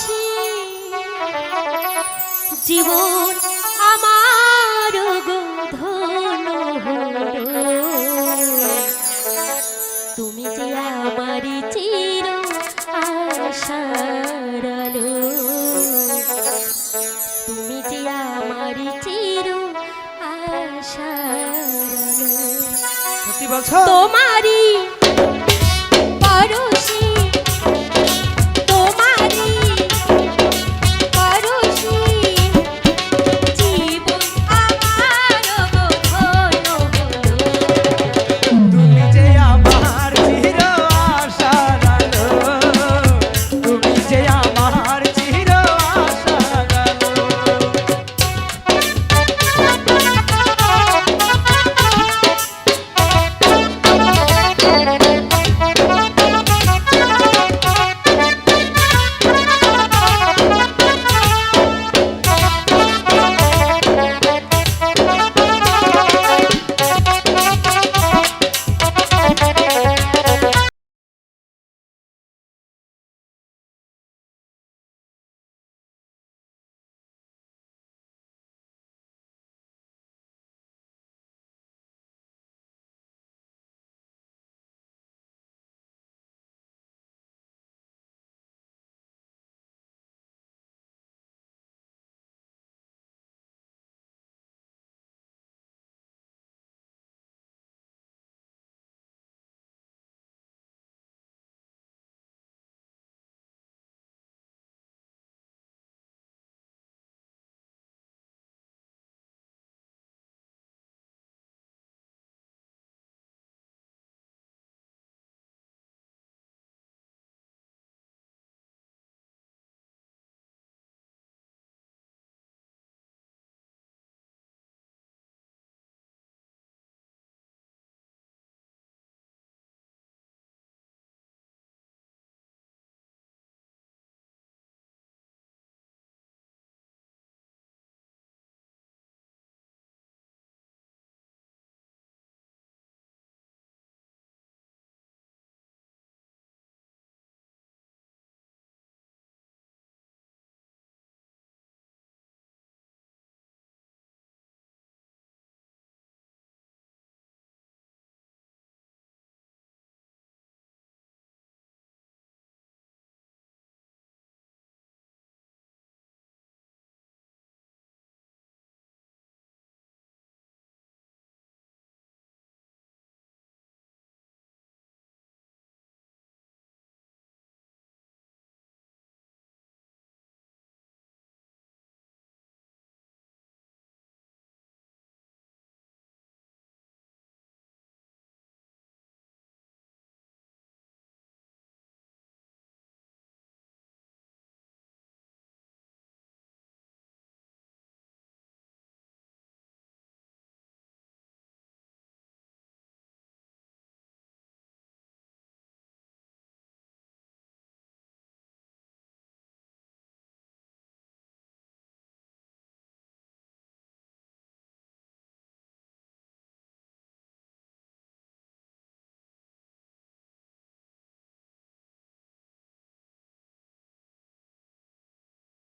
খুশি জীবন আমার গো তুমি যে আমার চির আশার তুমি যে আমার চির আশার আলো। তোমারই